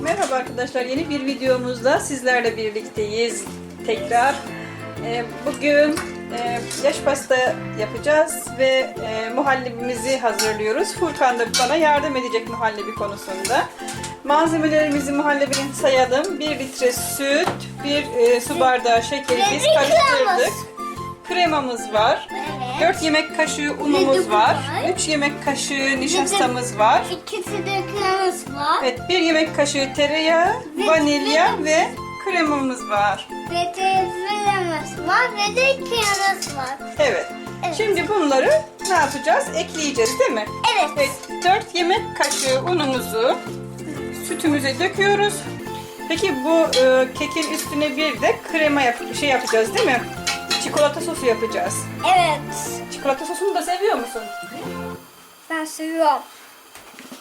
Merhaba arkadaşlar, yeni bir videomuzda sizlerle birlikteyiz. Tekrar Ee, bugün e, yaş pasta yapacağız ve e, muhallebimizi hazırlıyoruz. Furkan da bana yardım edecek muhallebi konusunda. Malzemelerimizi muhallebinin sayalım. 1 litre süt, 1 e, su bardağı şekeri biz karıştırdık. Kremamız var. Evet. 4 yemek kaşığı unumuz Ve var. var. 3 yemek kaşığı nişastamız var. İkisi de kremamız var. Evet, bir yemek kaşığı tereyağı, Ve- vanilya ve kremamız var. Ve kremamız var. Ve de kremamız var. Evet. Evet. Şimdi bunları ne yapacağız? Ekleyeceğiz değil mi? Evet. Evet, 4 yemek kaşığı unumuzu sütümüze döküyoruz. Peki bu e, kekin üstüne bir de krema yap şey yapacağız değil mi? Çikolata sosu yapacağız. Evet. Çikolata sosunu da seviyor musun? Ben seviyorum.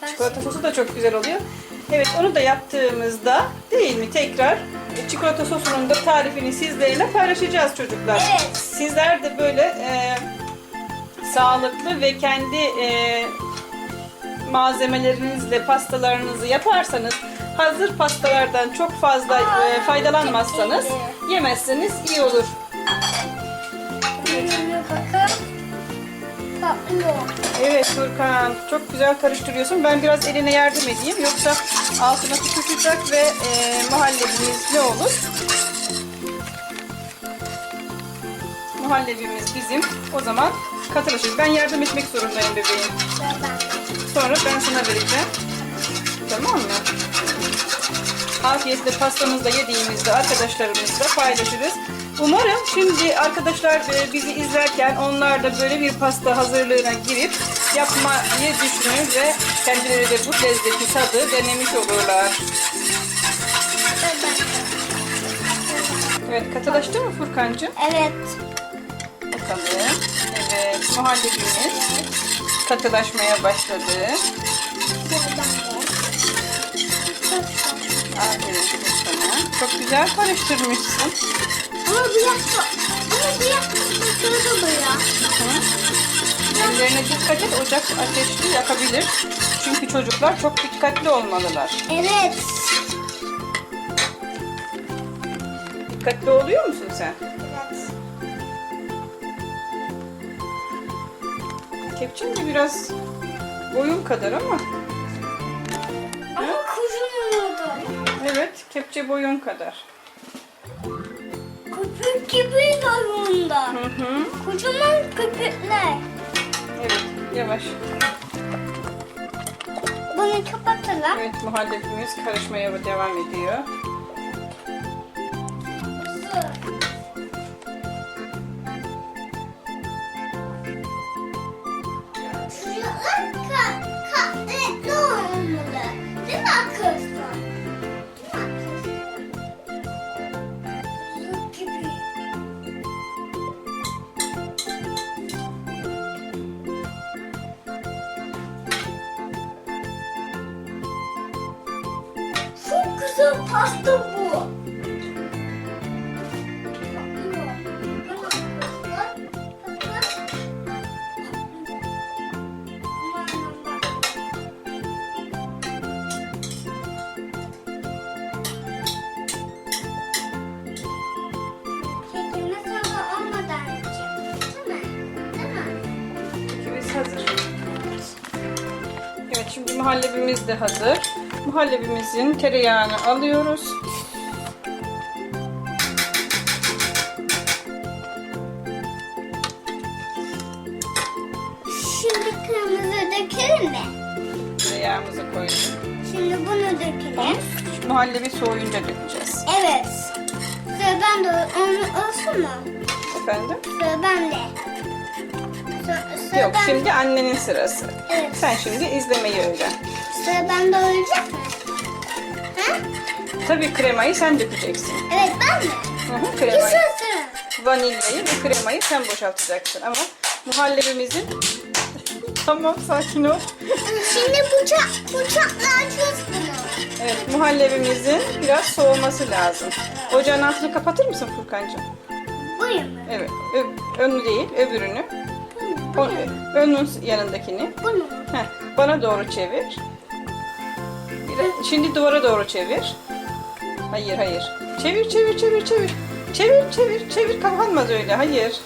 Ben Çikolata sosu da çok güzel oluyor. Evet onu da yaptığımızda değil mi tekrar e, çikolata sosunun da tarifini sizlerle paylaşacağız çocuklar. Evet. Sizler de böyle e, sağlıklı ve kendi e, malzemelerinizle pastalarınızı yaparsanız hazır pastalardan çok fazla e, Aa, faydalanmazsanız çok iyiydi. yemezseniz iyi olur. Patlıyor. Evet Furkan çok güzel karıştırıyorsun. Ben biraz eline yardım edeyim. Yoksa altına tutuşacak ve e, muhallebimiz ne olur? Muhallebimiz bizim. O zaman katılaşır. Ben yardım etmek zorundayım bebeğim. Sonra ben sana vereceğim. Tamam mı? Afiyetle pastamızda yediğimizde arkadaşlarımızla paylaşırız. Umarım şimdi arkadaşlar e, bizi izlerken onlar da böyle bir pasta hazırlığına girip yapmayı düşünür ve kendileri de bu lezzeti tadı denemiş olurlar. Evet katılaştı mı Furkancığım? Evet. Bakalım. Evet muhallebimiz katılaşmaya başladı. Aferin sana. Çok güzel karıştırmışsın. Ama bu yapma. Ama bu yapma. Şurada ya. Ellerine dikkat et, ocak ateşli yakabilir. Çünkü çocuklar çok dikkatli olmalılar. Evet. Dikkatli oluyor musun sen? Evet. Kepçen de biraz boyun kadar ama. Ama kocaman oldu. Evet, kepçe boyun kadar. Köpük gibi onda. Hı hı. Kocaman köpükler. Evet, yavaş. Bunu kapatalım. Evet, muhallebimiz karışmaya devam ediyor. Mi? Kekimiz hazır. Evet, şimdi muhallebimiz de hazır. Muhallebimizin tereyağını alıyoruz. Şimdi kırmızı dökelim mi? Tereyağımızı koyduk. Şimdi bunu dökelim. Şu muhallebi soğuyunca dökeceğiz. Evet. Sıra ben de onu olsun mu? Efendim? Sıra bende. Sıra, sıra Yok, ben- şimdi annenin sırası. Evet. Sen şimdi izlemeyi öğren. Sıra bende olacak mı? Ha? Tabii kremayı sen dökeceksin. Evet ben mi? Hı hı, kremayı. sıra. Vanilyayı ve kremayı sen boşaltacaksın ama muhallebimizin... tamam sakin ol. Şimdi bıçak, bıçakla açıyoruz bunu. Evet muhallebimizin biraz soğuması lazım. Ocağın altını kapatır mısın Furkan'cığım? Buyurun. Evet. Ö- önü değil öbürünü. O, önün yanındakini. Bunu. Heh, bana doğru çevir. Bir- Şimdi duvara doğru çevir. Hayır hayır. Çevir çevir çevir çevir. Çevir çevir çevir kapanmaz öyle hayır.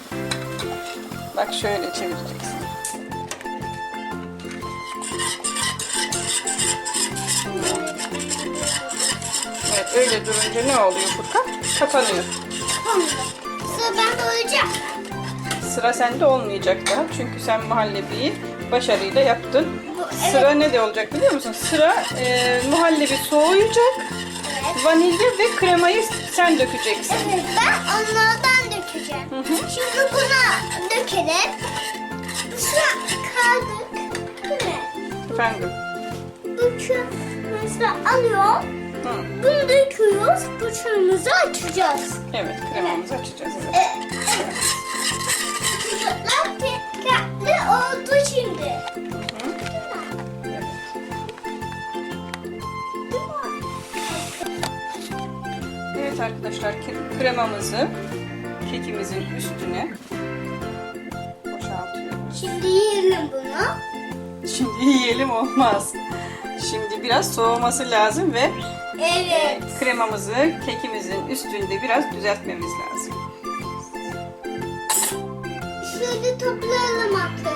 Bak şöyle çevireceksin. Evet öyle durunca ne oluyor Furkan? Kapanıyor. Tamam. Sıra ben olacak. Sıra sende olmayacak daha. Çünkü sen muhallebiyi başarıyla yaptın. Evet. Sıra ne de olacak biliyor musun? Sıra e, muhallebi soğuyacak. Evet. Vanilya ve kremayı sen dökeceksin. Evet, ben onlardan dökeceğim. Şimdi buna dökelim. Sıra kaldık. Değil mi? Efendim. Bu çöpümüzü alıyor. Hı. Bunu döküyoruz. Çöpümüzü açacağız. Evet kremamızı açacağız. Evet. E, evet. Çocuklar dikkatli oldu şimdi. Evet arkadaşlar kremamızı kekimizin üstüne boşaltıyoruz. Şimdi yiyelim bunu. Şimdi yiyelim olmaz. Şimdi biraz soğuması lazım ve Evet. kremamızı kekimizin üstünde biraz düzeltmemiz lazım. Şöyle toplayalım arkadaşlar.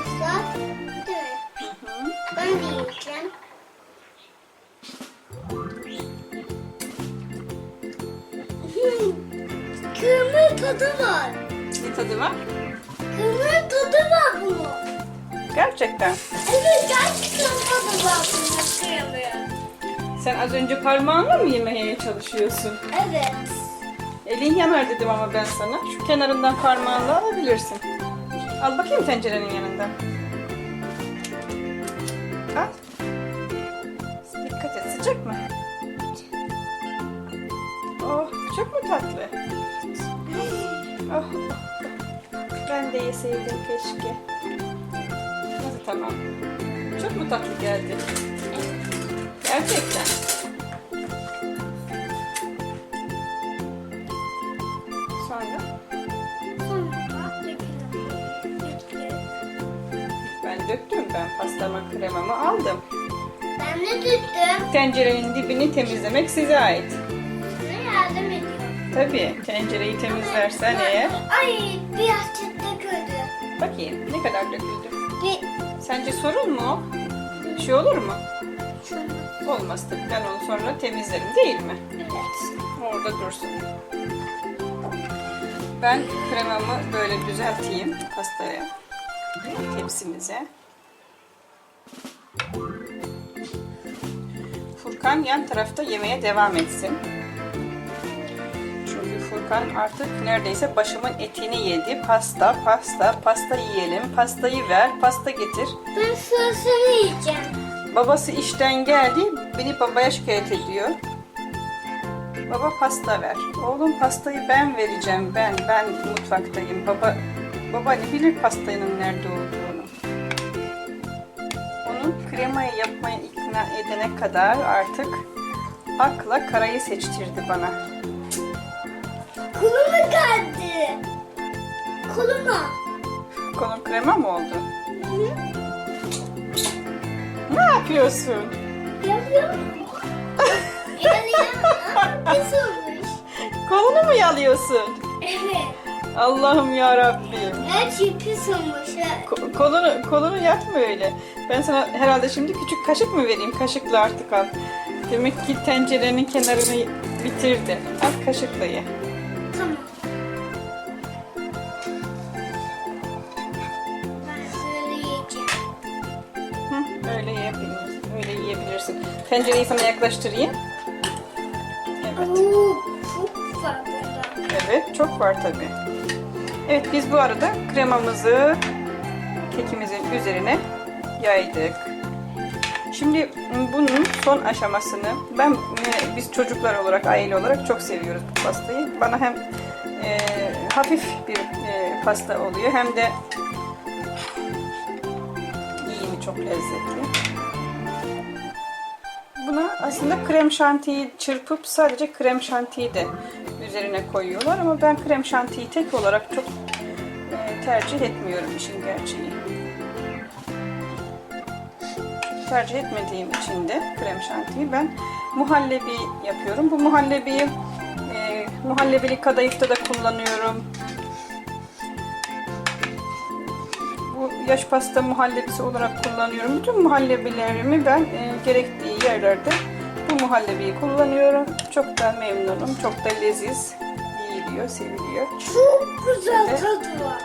Tadı var. Ne tadı var? Kırmızı tadı var bunun. Gerçekten. Evet gerçekten tadı var bunun. Sen az önce parmağınla mı yemeye çalışıyorsun? Evet. Elin yanar dedim ama ben sana. Şu kenarından parmağınla alabilirsin. Al bakayım tencerenin yanından. Al. Dikkat et sıcak mı? Oh çok mu tatlı? Oh. Ben de yeseydim keşke. Nasıl tamam? Çok mu tatlı geldi? Gerçekten. Sonra ben döktüm. Ben pastama kremamı aldım. Ben de tuttum. Tencerenin dibini temizlemek size ait. Tabii tencereyi temizlersen eğer. Ay birazcık döküldü. Bakayım ne kadar döküldü. Bir Sence sorun mu? Bir şey olur mu? Olmaz tabii. Ben onu sonra temizlerim değil mi? Evet. Orada dursun. Ben kremamı böyle düzelteyim pastaya. Tepsimize. Furkan yan tarafta yemeğe devam etsin. Furkan artık neredeyse başımın etini yedi. Pasta, pasta, pasta yiyelim. Pastayı ver, pasta getir. Ben sırasını yiyeceğim. Babası işten geldi, beni babaya şikayet ediyor. Baba pasta ver. Oğlum pastayı ben vereceğim, ben, ben mutfaktayım. Baba, baba ne bilir pastanın nerede olduğunu. Onu kremayı yapmaya ikna edene kadar artık akla karayı seçtirdi bana. Kolumu geldi. Koluma. Kolun krema mı oldu? Ne yapıyorsun? Yapıyor mu? Yanıyor. Pis olmuş. Kolunu mu yalıyorsun? Evet. Allah'ım ya Rabbim. Her şey pis olmuş. Ko- kolunu kolunu yakma öyle. Ben sana herhalde şimdi küçük kaşık mı vereyim? Kaşıkla artık al. Demek ki tencerenin kenarını bitirdi. Al kaşıkla ye. Tencereyi sana yaklaştırayım. Evet. Oo, çok var burada. Evet, çok var tabii. Evet, biz bu arada kremamızı kekimizin üzerine yaydık. Şimdi bunun son aşamasını ben e, biz çocuklar olarak, aile olarak çok seviyoruz bu pastayı. Bana hem e, hafif bir e, pasta oluyor hem de yiyimi çok lezzetli. Buna aslında krem şantiyi çırpıp sadece krem şantiyi de üzerine koyuyorlar ama ben krem şantiyi tek olarak çok e, tercih etmiyorum işin gerçeği. tercih etmediğim için de krem şantiyi ben muhallebi yapıyorum. Bu muhallebiyi e, muhallebili kadayıfta da kullanıyorum. Yaş pasta muhallebisi olarak kullanıyorum. Bütün muhallebilerimi ben e, gerektiği yerlerde bu muhallebiyi kullanıyorum. Çok da memnunum. Çok da leziz. Yiyiliyor, seviliyor. Çok güzel Evet. tadı var.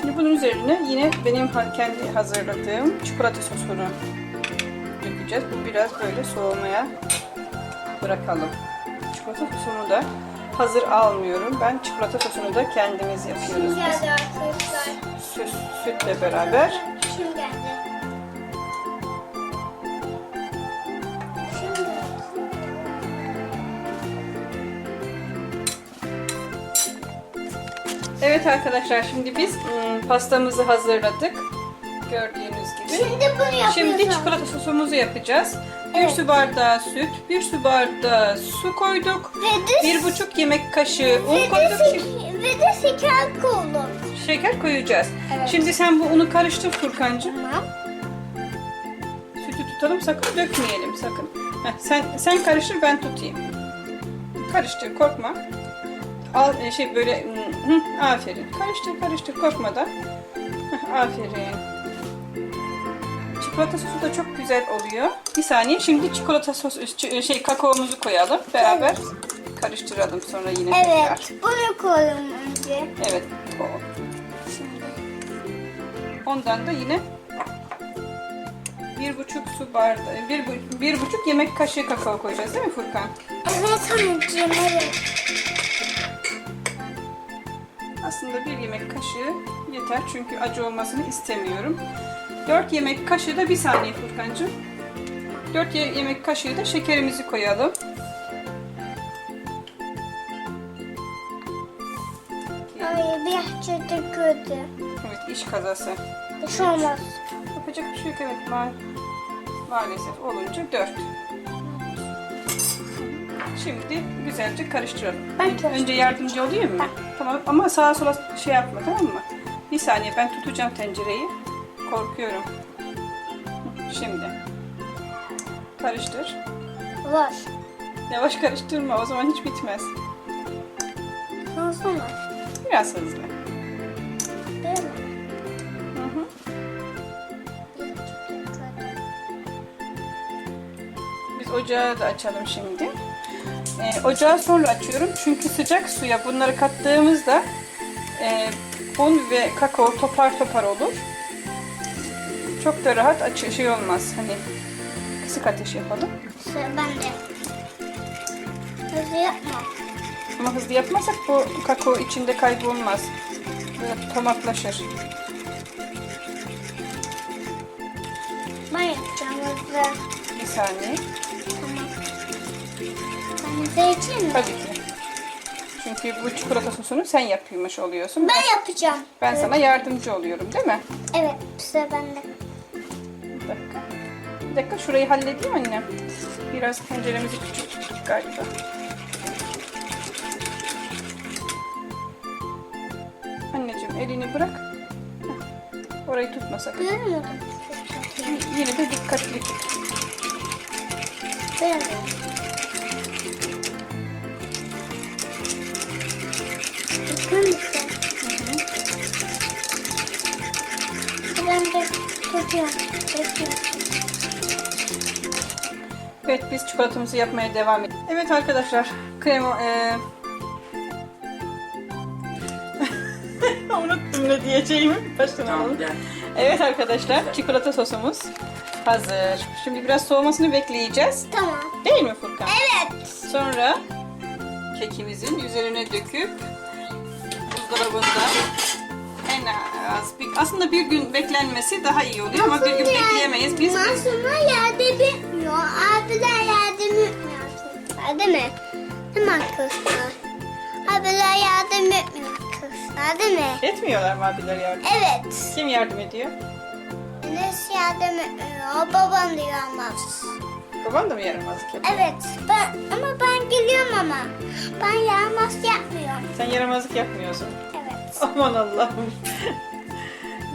Şimdi bunun üzerine yine benim kendi hazırladığım çikolata sosunu dökeceğiz. Bu biraz böyle soğumaya bırakalım. Çikolata sosunu da hazır almıyorum. Ben çikolata sosunu da kendimiz yapıyoruz Şimdi geldi arkadaşlar. Süt, sütle beraber. Şimdi geldi. Şimdi. Evet arkadaşlar şimdi biz ım, pastamızı hazırladık. Gördüğünüz. Şimdi bunu yapıyoruz. Şimdi çikolata sosumuzu yapacağız. Bir Evet. su bardağı süt, bir su bardağı su koyduk. Ve de, Bir buçuk yemek kaşığı un ve de, koyduk. Şimdi ve de şeker koydum. şeker koyacağız. Evet. Şimdi sen bu unu karıştır Furkancığım. Tamam. Sütü tutalım sakın dökmeyelim sakın. Heh, sen sen karıştır ben tutayım. Karıştır korkma. Al e, şey böyle hı, aferin. Karıştır karıştır korkmadan. Heh, aferin. Çikolata sosu da çok güzel oluyor. Bir saniye şimdi çikolata sos ç- şey kakaomuzu koyalım beraber. Karıştıralım sonra yine tekrar. Evet. Bunu koyalım önce. Evet. O. Şimdi. Ondan da yine bir buçuk su bardağı, bir, bir buçuk yemek kaşığı kakao koyacağız değil mi Furkan? Evet anneciğim evet. Aslında bir yemek kaşığı yeter çünkü acı olmasını istemiyorum. 4 yemek kaşığı da bir saniye Furkancığım. 4 yemek kaşığı da şekerimizi koyalım. Ay bir çocuk kötü. Evet iş kazası. Bir şey olmaz. Yapacak bir şey yok evet ma maalesef olunca 4. Şimdi güzelce karıştıralım. Ben. Önce yardımcı olayım mı? Tamam ama sağa sola şey yapma tamam mı? Bir saniye ben tutacağım tencereyi. Korkuyorum. Şimdi. Karıştır. Var. Yavaş karıştırma o zaman hiç bitmez. Nasıl mı? Biraz hızlı. Değil mi? Hı hı. Biz ocağı da açalım şimdi. Ee, ocağı sonra açıyorum çünkü sıcak suya bunları kattığımızda e, un ve kakao topar topar olur. Çok da rahat açı şey olmaz. Hani kısık ateş yapalım. Sıra bende. Hızlı yapma. Ama hızlı yapmazsak bu kakao içinde kaybolmaz. Böyle tomaklaşır. Ben yapacağım hızlı. Bir saniye. Tamam. Ben hızlı içeyim mi? Tabii ki. Çünkü bu çikolata sosunu sen yapıyormuş oluyorsun. Ben yapacağım. Ben sana yardımcı oluyorum değil mi? Evet sıra bende. Bir dakika. Şurayı halledeyim annem. Biraz tenceremizi küçük tuttuk galiba. Anneciğim elini bırak. Heh. Orayı tutma sakın. Görüyor musun? Yine de dikkatli mısın? Ben de tutuyorum. Tutuyorum. Evet biz çikolatamızı yapmaya devam edelim. Evet arkadaşlar krema... E... Unuttum ne diyeceğimi. Baştan alalım. Evet arkadaşlar çikolata sosumuz hazır. Şimdi biraz soğumasını bekleyeceğiz. Tamam. Değil mi Furkan? Evet. Sonra kekimizin üzerine döküp buzdolabında en az bir, aslında bir gün beklenmesi daha iyi oluyor ama bir gün bekleyemeyiz. Biz Masumlar yardım etmiyor. Abiler yardım etmiyor. Değil mi? Değil mi arkadaşlar? Abiler yardım etmiyor arkadaşlar. Değil mi? etmiyorlar mı abiler yardım? Evet. Kim yardım ediyor? Enes yardım etmiyor. Babam da yaramaz. Baban da mı yaramazlık yapıyor? Evet. Ben, ama ben geliyorum ama. Ben yaramaz yapmıyorum. Sen yaramazlık yapmıyorsun. Evet. Aman Allah'ım.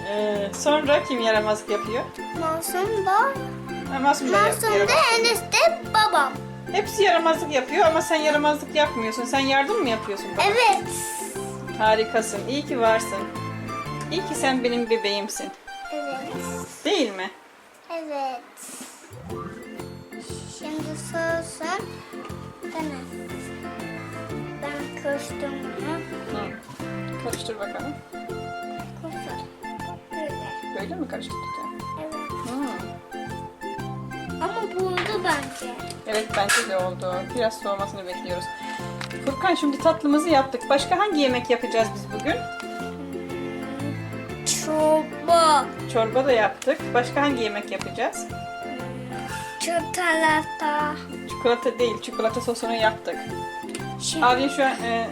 Ee, sonra kim yaramazlık yapıyor? Masum da. Ha, Masum da Masum yapıyor. da Enes de babam. Hepsi yaramazlık yapıyor ama sen yaramazlık yapmıyorsun. Sen yardım mı yapıyorsun bana? Evet. Harikasın. İyi ki varsın. İyi ki sen benim bebeğimsin. Evet. Değil mi? Evet. Şimdi soğusun. Tamam. Ben koştum bunu. Hı. Karıştır bakalım. Koştum. Böyle. Böyle mi karıştıracağım? Evet. Hı. Ama buldu bence. Evet bence de oldu. Biraz soğumasını bekliyoruz. Furkan şimdi tatlımızı yaptık. Başka hangi yemek yapacağız biz bugün? Çorba. Çorba da yaptık. Başka hangi yemek yapacağız? Çikolata. Çikolata değil, çikolata sosunu yaptık. Şimdi, Abi şu an e,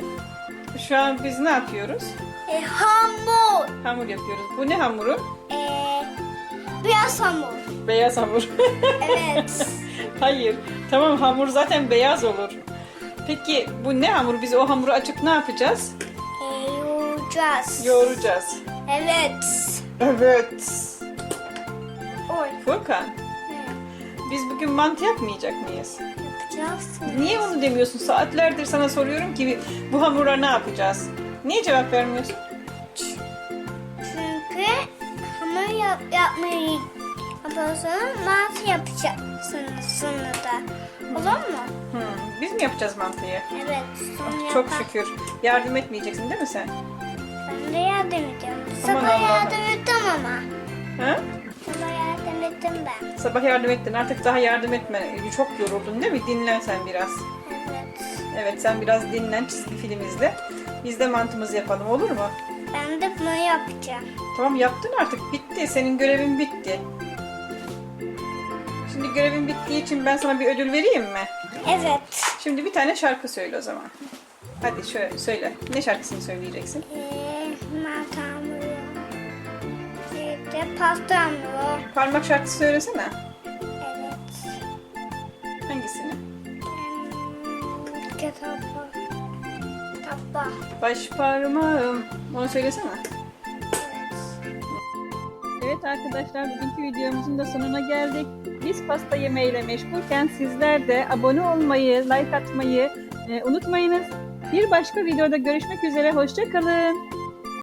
şu an biz ne yapıyoruz? e, hamur. Hamur yapıyoruz. Bu ne hamuru? E, biraz hamur. Beyaz hamur. Evet. Hayır. Tamam hamur zaten beyaz olur. Peki bu ne hamur? Biz o hamuru açıp ne yapacağız? e, yoğuracağız. Yoğuracağız. Evet. Evet. Oy. Furkan, Ne biz bugün mantı yapmayacak mıyız? yapacağız? Niye onu demiyorsun? Saatlerdir sana soruyorum ki bu hamura ne yapacağız? Niye cevap vermiyorsun? Hamur yap, yapmayı yapıyorsanız mantı yapacaksınız sonunda. Olur mu? Hmm, biz mi yapacağız mantıyı? Evet. Sonra Çok yapar. şükür. Yardım etmeyeceksin değil mi sen? Ben de yardım edeceğim. Aman Sabah Allah'ım. yardım ettim ama. Ha? Sabah yardım ettim ben. Sabah yardım ettin. Artık daha yardım etme. Çok yoruldun değil mi? Dinlen sen biraz. Evet. Evet sen biraz dinlen çizgi film izle. Biz de mantımızı yapalım olur mu? De bunu yapacağım. Tamam yaptın artık. Bitti. Senin görevin bitti. Şimdi görevin bittiği için ben sana bir ödül vereyim mi? Evet. Şimdi bir tane şarkı söyle o zaman. Hadi şöyle söyle. Ne şarkısını söyleyeceksin? Ee, hamuru. Parmak şarkısı söylesene. Evet. Hangisini? Kitapı. Baş parmağım. Onu söylesene. Evet. Arkadaşlar bugünkü videomuzun da sonuna geldik. Biz pasta yemeğiyle meşgulken sizler de abone olmayı, like atmayı e, unutmayınız. Bir başka videoda görüşmek üzere. Hoşça kalın.